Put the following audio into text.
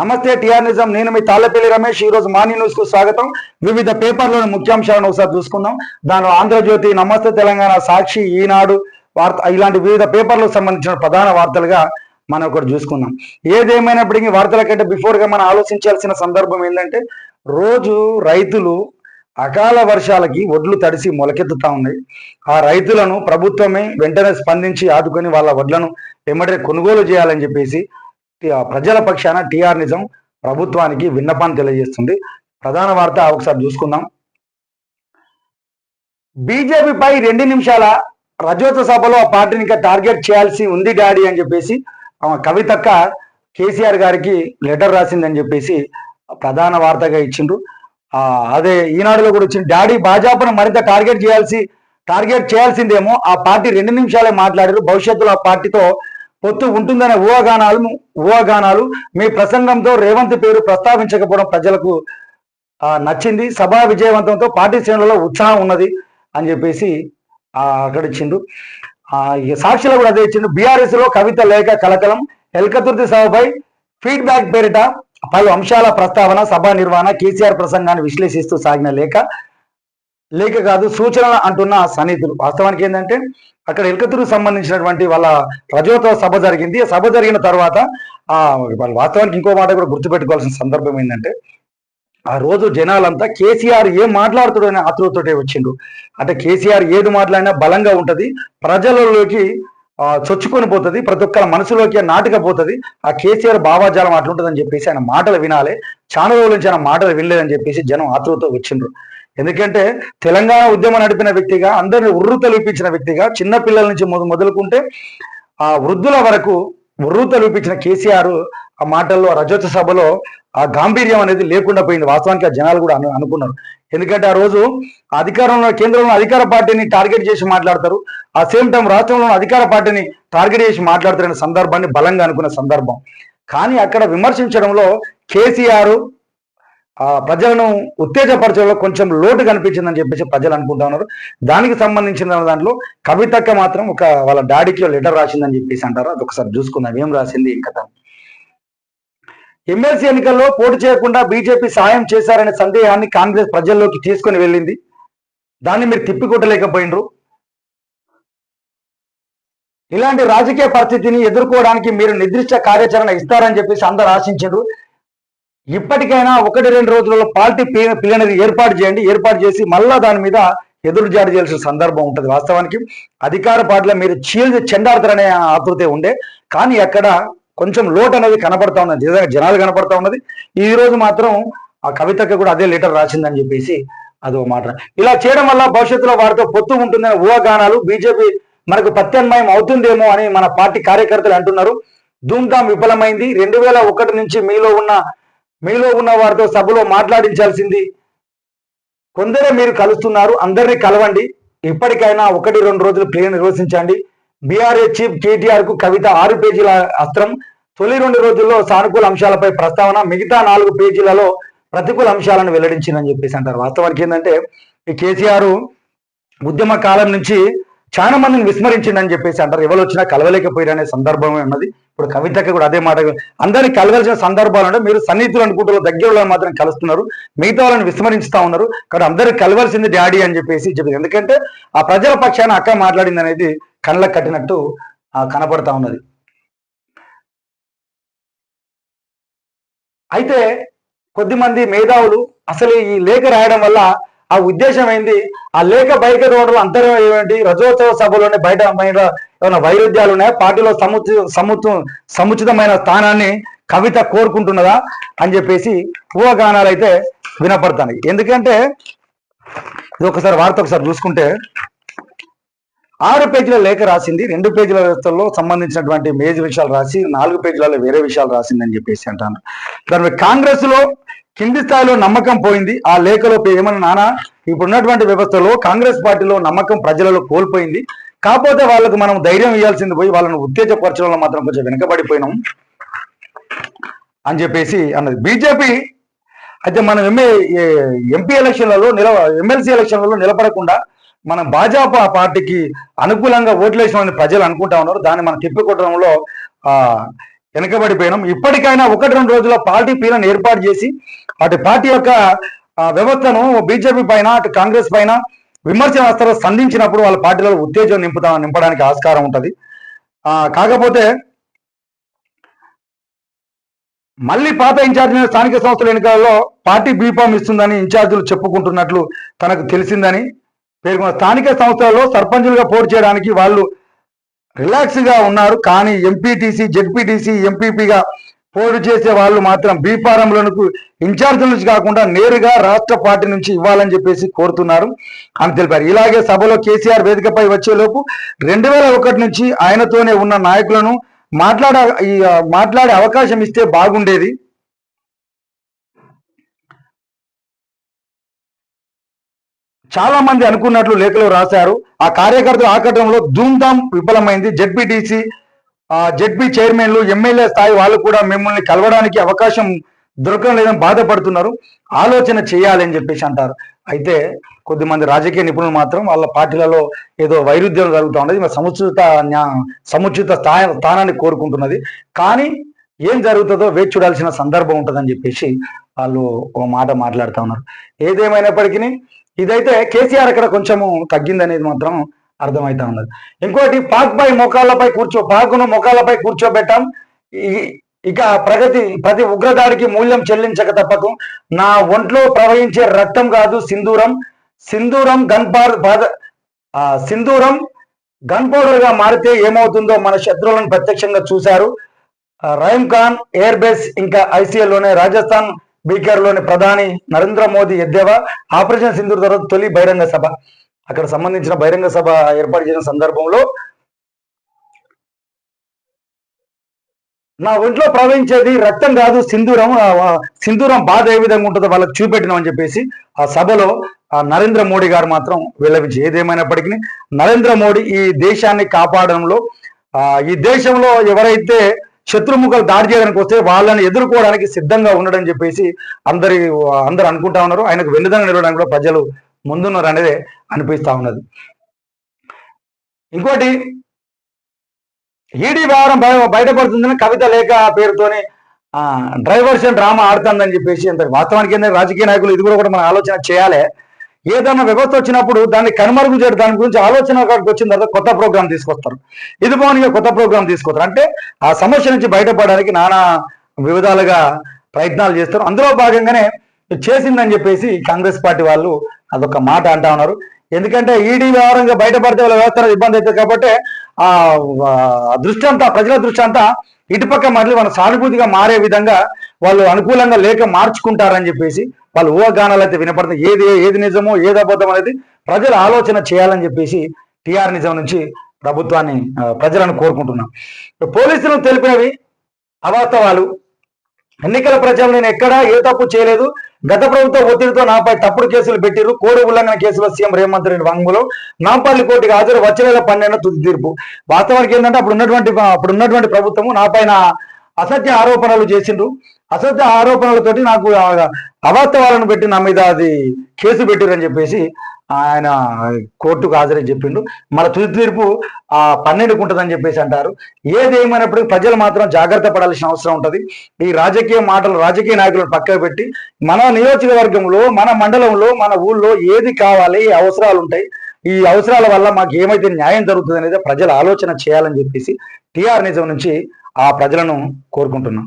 నమస్తే టిఆర్ నిజం. నేను మీ తాళ్ళపల్లి రమేష్. ఈ రోజు మార్నింగ్ న్యూస్కు స్వాగతం. వివిధ పేపర్లోని ముఖ్యాంశాలను ఒకసారి చూసుకుందాం. దానిలో ఆంధ్రజ్యోతి నమస్తే తెలంగాణ సాక్షి ఈనాడు వార్త ఇలాంటి వివిధ పేపర్లకు సంబంధించిన ప్రధాన వార్తలుగా మనం ఒకటి చూసుకుందాం. ఏదేమైనప్పటికీ వార్తల కంటే బిఫోర్గా మనం ఆలోచించాల్సిన సందర్భం ఏంటంటే రోజు రైతులు అకాల వర్షాలకి ఒడ్లు తడిసి మొలకెత్తుతా ఉన్నాయి. ఆ రైతులను ప్రభుత్వమే వెంటనే స్పందించి ఆదుకొని వాళ్ళ వడ్లను వెంబడే కొనుగోలు చేయాలని చెప్పేసి ప్రజల పక్షాన టీఆర్ నిజం ప్రభుత్వానికి విన్నపాన్ని తెలియజేస్తుంది. ప్రధాన వార్త ఒకసారి చూసుకుందాం. బీజేపీపై రెండు నిమిషాల రజోత్సవ సభలో ఆ పార్టీని ఇంకా టార్గెట్ చేయాల్సి ఉంది డాడీ అని చెప్పేసి ఆమె కవితక్క కేసీఆర్ గారికి లెటర్ రాసిందని చెప్పేసి ప్రధాన వార్తగా ఇచ్చిండ్రు. అదే ఈనాడులో కూడా వచ్చింది. డాడీ భాజపాను మరింత టార్గెట్ చేయాల్సి టార్గెట్ చేయాల్సిందేమో ఆ పార్టీ రెండు నిమిషాలే మాట్లాడారు. భవిష్యత్తులో ఆ పార్టీతో పొత్తు ఉంటుందనే ఊహాగానాలు ఊహాగానాలు మీ ప్రసంగంతో రేవంత్ పేరు ప్రస్తావించకపోవడం ప్రజలకు నచ్చింది. సభా విజయవంతంతో పార్టీ శ్రేణులలో ఉత్సాహం ఉన్నది అని చెప్పేసి అక్కడ ఇచ్చిండు సాక్షిలో కూడా అదే ఇచ్చిండు. బీఆర్ఎస్లో కవిత లేఖ కలకలం ఎల్కతుర్తి సభపై ఫీడ్బ్యాక్ పేరిట పలు అంశాల ప్రస్తావన సభా నిర్వహణ కేసీఆర్ ప్రసంగాన్ని విశ్లేషిస్తూ సాగిన లేఖ. లేక కాదు సూచనలు అంటున్న సన్నిధులు వాస్తవానికి ఏంటంటే అక్కడ ఎలకతురు సంబంధించినటువంటి వాళ్ళ రజోత్సవ సభ జరిగింది. సభ జరిగిన తర్వాత ఆ వాళ్ళ వాస్తవానికి ఇంకో మాట కూడా గుర్తుపెట్టుకోవాల్సిన సందర్భం ఏంటంటే ఆ రోజు జనాలంతా కేసీఆర్ ఏం మాట్లాడుతాడు అనే ఆతృతోటే వచ్చిండు అంటే కేసీఆర్ ఏది మాట్లాడినా బలంగా ఉంటుంది ప్రజలలోకి చొచ్చుకొని పోతుంది ప్రతి ఒక్కరి మనసులోకి నాటుకపోతుంది ఆ కేసీఆర్ భావాజాలం అట్లుంటుందని చెప్పేసి ఆయన మాటలు వినాలి చాలా రోజుల నుంచి ఆయన మాటలు వినలేదని చెప్పేసి జనం ఆతృతతో వచ్చిండ్రు. ఎందుకంటే తెలంగాణ ఉద్యమం నడిపిన వ్యక్తిగా అందరిని ఉర్రు తలుపించిన వ్యక్తిగా చిన్న పిల్లల నుంచి మొదలుకుంటే ఆ వృద్ధుల వరకు ఉర్రు తలుపించిన కేసీఆర్ ఆ మాటల్లో రజోత్సవ సభలో ఆ గాంభీర్యం అనేది లేకుండా పోయింది. వాస్తవానికి ఆ జనాలు కూడా అనుకున్నారు. ఎందుకంటే ఆ రోజు అధికారంలో కేంద్రంలో అధికార పార్టీని టార్గెట్ చేసి మాట్లాడతారు. ఆ సేమ్ టైం రాష్ట్రంలో అధికార పార్టీని టార్గెట్ చేసి మాట్లాడుతారనే సందర్భాన్ని బలంగా అనుకున్న సందర్భం. కానీ అక్కడ విమర్శించడంలో కేసీఆర్ ప్రజలను ఉత్తేజపరచడంలో కొంచెం లోటు కనిపించిందని చెప్పేసి ప్రజలు అనుకుంటా ఉన్నారు. దానికి సంబంధించిన దాంట్లో కవితక్క మాత్రం ఒక వాళ్ళ డాడీకి లెటర్ రాసిందని చెప్పేసి అంటారు. అది ఒకసారి చూసుకుందాం. ఏం రాసింది ఇంకా ఎమ్మెల్సీ ఎన్నికల్లో పోటీ చేయకుండా బీజేపీ సాయం చేశారనే సందేహాన్ని కాంగ్రెస్ ప్రజల్లోకి తీసుకుని వెళ్ళింది. దాన్ని మీరు తిప్పికొట్టలేకపోయినరు. ఇలాంటి రాజకీయ పరిస్థితిని ఎదుర్కోవడానికి మీరు నిర్దిష్ట కార్యాచరణ ఇస్తారని చెప్పేసి అందరు ఆశించారు. ఇప్పటికైనా ఒకటి రెండు రోజులలో పార్టీ ప్లీనరీ ఏర్పాటు చేయండి. ఏర్పాటు చేసి మళ్ళా దాని మీద ఎదురు జాడి చేయాల్సిన సందర్భం ఉంటుంది వాస్తవానికి. అధికార పార్టీలో మీరు చీల్చి చెండాడతారనే ఆతృతే ఉండే. కానీ అక్కడ కొంచెం లోటు అనేది కనపడతా ఉన్నది. నిజంగా జనాలు కనపడతా ఉన్నది. ఈ రోజు మాత్రం ఆ కవితకి కూడా అదే లెటర్ రాసిందని చెప్పేసి అదో మాట. ఇలా చేయడం వల్ల భవిష్యత్తులో వారితో పొత్తు ఉంటుందనే ఊహాగానాలు బీజేపీ మనకు ప్రత్యామ్నాయం అవుతుందేమో అని మన పార్టీ కార్యకర్తలు అంటున్నారు. ధూమ్ధాం విఫలమైంది. రెండు వేల ఒకటి నుంచి మీలో ఉన్న మీలో ఉన్న వారితో సభలో మాట్లాడించాల్సింది కొందరే మీరు కలుస్తున్నారు అందరినీ కలవండి. ఇప్పటికైనా ఒకటి రెండు రోజులు ప్లే నిర్వహించండి. బీఆర్ఎస్ చీఫ్ కేటీఆర్కు కవిత ఆరు పేజీల అస్త్రం తొలి రెండు రోజుల్లో సానుకూల అంశాలపై ప్రస్తావన మిగతా నాలుగు పేజీలలో ప్రతికూల అంశాలను వెల్లడించిందని చెప్పేసి అంటారు. వాస్తవానికి ఏంటంటే ఈ కేసీఆర్ ఉద్యమ కాలం నుంచి చాలా మందిని విస్మరించిందని చెప్పేసి అంటారు. ఎవరు వచ్చినా కలవలేకపోయారనే సందర్భమే ఉన్నది. ఇప్పుడు కవితకి కూడా అదే మాట అందరినీ కలవాల్సిన సందర్భాలు అంటే మీరు సన్నిహితులు అనుకుంటారు దగ్గర మాత్రం కలుస్తున్నారు. మిగతా వాళ్ళని విస్మరించుతా ఉన్నారు. కానీ అందరికి కలవాల్సింది డాడీ అని చెప్పేసి చెప్పింది. ఎందుకంటే ఆ ప్రజల పక్షాన అక్క మాట్లాడింది అనేది కళ్ళకు కట్టినట్టు కనపడతా ఉన్నది. అయితే కొద్దిమంది మేధావులు అసలు ఈ లేఖ రాయడం వల్ల ఆ ఉద్దేశం ఏంది? ఆ లేఖ బయట రోడ్లు అంతరం ఏమిటి రజోత్సవ సభలోనే బయట ఏమైనా వైరుధ్యాలు ఉన్నాయా? పార్టీలో సముచి సముచు సముచితమైన స్థానాన్ని కవిత కోరుకుంటున్నదా అని చెప్పేసి ఊహాగానాలు అయితే వినపడతాయి ఎందుకంటే ఇది ఒకసారి వార్త ఒకసారి చూసుకుంటే ఆరు పేజీల లేఖ రాసింది రెండు పేజీల వ్యవస్థల్లో సంబంధించినటువంటి మేజర్ విషయాలు రాసి నాలుగు పేజీలలో వేరే విషయాలు రాసిందని చెప్పేసి అంటాను. దాని కాంగ్రెస్లో కింది స్థాయిలో నమ్మకం పోయింది ఆ లేఖలో ఏమన్నా నానా? ఇప్పుడున్నటువంటి వ్యవస్థలో కాంగ్రెస్ పార్టీలో నమ్మకం ప్రజలలో కోల్పోయింది కాకపోతే వాళ్ళకు మనం ధైర్యం ఇవ్వాల్సింది పోయి వాళ్ళని ఉత్తేజపరచడంలో మాత్రం కొంచెం వెనుకబడిపోయినాం అని చెప్పేసి అన్నది. బీజేపీ అయితే మనం ఎంఏ ఎంపీ ఎలక్షన్లలో నిల ఎమ్మెల్సీ ఎలక్షన్లలో నిలబడకుండా మనం భాజపా పార్టీకి అనుకూలంగా ఓట్లేసామని ప్రజలు అనుకుంటా ఉన్నారు. దాన్ని మనం తిప్పికొట్టడంలో ఆ ఇప్పటికైనా ఒకటి రెండు రోజుల్లో పార్టీ పీలను ఏర్పాటు చేసి అటు పార్టీ యొక్క వ్యవస్థను బీజేపీ పైన అటు కాంగ్రెస్ పైన విమర్శ సంధించినప్పుడు వాళ్ళ పార్టీలో ఉత్తేజం నింపుతా నింపడానికి ఆస్కారం ఉంటుంది. కాకపోతే మళ్ళీ పాత ఇన్ఛార్జి స్థానిక సంస్థల ఎన్నికలలో పార్టీ బీఫామ్ ఇస్తుందని ఇన్ఛార్జీలు చెప్పుకుంటున్నట్లు తనకు తెలిసిందని పేర్కొన్న స్థానిక సంస్థలలో సర్పంచులుగా పోటీ చేయడానికి వాళ్ళు రిలాక్స్గా ఉన్నారు. కానీ ఎంపీటీసీ జెడ్పీటీసీ ఎంపీపీగా పోటీ చేసే వాళ్ళు మాత్రం బీఫారంలకు ఇన్ఛార్జ్ నుంచి కాకుండా నేరుగా రాష్ట్ర పార్టీ నుంచి ఇవ్వాలని చెప్పేసి కోరుతున్నారు. అని తెలిపారు. ఇలాగే సభలో కేసీఆర్ వేదికపై వచ్చేలోపు రెండు వేల ఒకటి నుంచి ఆయనతోనే ఉన్న నాయకులను మాట్లాడ ఈ, మాట్లాడే అవకాశం ఇస్తే బాగుండేది. చాలా మంది అనుకున్నట్లు లేఖలో రాశారు. ఆ కార్యకర్తల ఆకటంలో ధూమ్ధామ్ విఫలమైంది. జెడ్పీటీసీ జెడ్పీ చైర్మన్లు ఎమ్మెల్యే స్థాయి వాళ్ళు కూడా మిమ్మల్ని కలవడానికి అవకాశం దొరకడం లేదని బాధపడుతున్నారు. ఆలోచన చేయాలని చెప్పేసి అంటారు. అయితే కొద్దిమంది రాజకీయ నిపుణులు మాత్రం వాళ్ళ పార్టీలలో ఏదో వైరుధ్యం జరుగుతూ ఉన్నది. సముచిత సముచిత స్థాయి స్థానాన్ని కోరుకుంటున్నది. కానీ ఏం జరుగుతుందో వేచి చూడాల్సిన సందర్భం ఉంటుందని చెప్పేసి వాళ్ళు ఒక మాట మాట్లాడుతూ ఉన్నారు. ఏదేమైనప్పటికీ ఇదైతే కేసీఆర్ అక్కడ కొంచెము తగ్గిందనేది మాత్రం అర్థమవుతా ఉన్నది. ఇంకోటి పాక్ పై మోకాళ్ళపై కూర్చో పాకును మోకాళ్ళపై కూర్చోబెట్టాం. ఇక ప్రగతి ప్రతి ఉగ్రదాడికి మూల్యం చెల్లించక తప్పకు. నా ఒంట్లో ప్రవహించే రక్తం కాదు సింధూరం. సింధూరం గన్ పార్ బాధ సింధూరం గన్ పౌడర్గా మారితే ఏమవుతుందో మన శత్రువులను ప్రత్యక్షంగా చూశారు. రైమ్ ఖాన్ ఎయిర్ బేస్ ఇంకా ఐసీఎల్లోనే రాజస్థాన్ బీకర్లోని ప్రధాని నరేంద్ర మోదీ ఎద్దేవా. ఆపరేషన్ సింధూర్ తర్వాత తొలి బహిరంగ సభ. అక్కడ సంబంధించిన బహిరంగ సభ ఏర్పాటు చేసిన సందర్భంలో నా ఒంట్లో ప్రవహించేది రక్తం కాదు సింధూరం సింధూరం బాధ ఏ విధంగా ఉంటుందో వాళ్ళకి చూపెట్టినామని చెప్పేసి ఆ సభలో ఆ నరేంద్ర మోడీ గారు మాత్రం విలవించి ఏదేమైనప్పటికీ నరేంద్ర మోడీ ఈ దేశాన్ని కాపాడడంలో ఈ దేశంలో ఎవరైతే శత్రుముఖలు దాడి చేయడానికి వస్తే వాళ్ళని ఎదుర్కోవడానికి సిద్ధంగా ఉండడం చెప్పేసి అందరి అందరు అనుకుంటా ఉన్నారు. ఆయనకు వెన్నుదన్న నిలవడానికి కూడా ప్రజలు ముందున్నారు అనేది అనిపిస్తూ ఉన్నది. ఇంకోటి ఈడీ వ్యవహారం బయ- బయటపడుతుందని కవిత లేఖ పేరుతోని డ్రైవర్స్ డ్రైవర్షన్ డ్రామా ఆడుతుందని చెప్పేసి అంత వాస్తవానికి ఏంటంటే రాజకీయ నాయకులు ఇది కూడా కూడా మనం ఆలోచన చేయాలి. ఏదైనా వ్యవస్థ వచ్చినప్పుడు దాన్ని కనుమరుగు చేయడం దాని గురించి ఆలోచన వచ్చిన తర్వాత కొత్త ప్రోగ్రామ్ తీసుకొస్తారు. ఇది పోనీ కొత్త ప్రోగ్రామ్ తీసుకొస్తారు. అంటే ఆ సమస్య నుంచి బయటపడడానికి నానా వివిధాలుగా ప్రయత్నాలు చేస్తారు. అందులో భాగంగానే చేసిందని చెప్పేసి కాంగ్రెస్ పార్టీ వాళ్ళు అదొక మాట అంటా ఉన్నారు. ఎందుకంటే ఈడీ వ్యవహారంగా బయటపడితే వాళ్ళ వ్యవస్థ ఇబ్బంది అవుతుంది కాబట్టి ఆ దృష్టి అంతా ప్రజల దృష్టి అంతా ఇటుపక్క మళ్ళీ వాళ్ళ సానుభూతిగా మారే విధంగా వాళ్ళు అనుకూలంగా లేక మార్చుకుంటారని చెప్పేసి వాళ్ళు ఊహగానాలు అయితే వినపడుతుంది ఏది ఏది నిజమో ఏది అబద్ధం అనేది ప్రజలు ఆలోచన చేయాలని చెప్పేసి టిఆర్ నిజం నుంచి ప్రభుత్వాన్ని ప్రజలను కోరుకుంటున్నాం. పోలీసులు తెలిపినవి అవాస్తవాలు. ఎన్నికల ప్రచారం నేను ఎక్కడా ఏ తప్పు చేయలేదు. గత ప్రభుత్వ ఒత్తిడితో నాపై తప్పుడు కేసులు పెట్టిరు కోడి ఉల్లంఘన కేసులో సీఎం రేవంత్ రెడ్డి వాంగ్మూలం నాంపల్లి కోర్టుకు హాజరు వచ్చే నెల పన్నెండు తుది తీర్పు. వాస్తవానికి ఏంటంటే అప్పుడు ఉన్నటువంటి అప్పుడు ఉన్నటువంటి ప్రభుత్వము నాపైన అసత్య ఆరోపణలు చేసిండ్రు. అసత్య ఆరోపణలతోటి నాకు అవాస్తవాలను పెట్టి నా మీద అది కేసు పెట్టిరని చెప్పేసి ఆయన కోర్టుకు హాజరని చెప్పిండు. మన తుది తీర్పు ఆ పన్నెండుకు ఉంటుందని చెప్పేసి అంటారు. ఏది ఏమైనప్పటికీ ప్రజలు మాత్రం జాగ్రత్త పడాల్సిన అవసరం ఉంటుంది. ఈ రాజకీయ మాటలు రాజకీయ నాయకులను పక్కకు పెట్టి మన నియోజకవర్గంలో మన మండలంలో మన ఊళ్ళో ఏది కావాలి ఏ అవసరాలు ఉంటాయి ఈ అవసరాల వల్ల మాకు ఏమైతే న్యాయం జరుగుతుంది అనేది ప్రజలు ఆలోచన చేయాలని చెప్పేసి టీఆర్ నిజం నుంచి ఆ ప్రజలను కోరుకుంటున్నాం.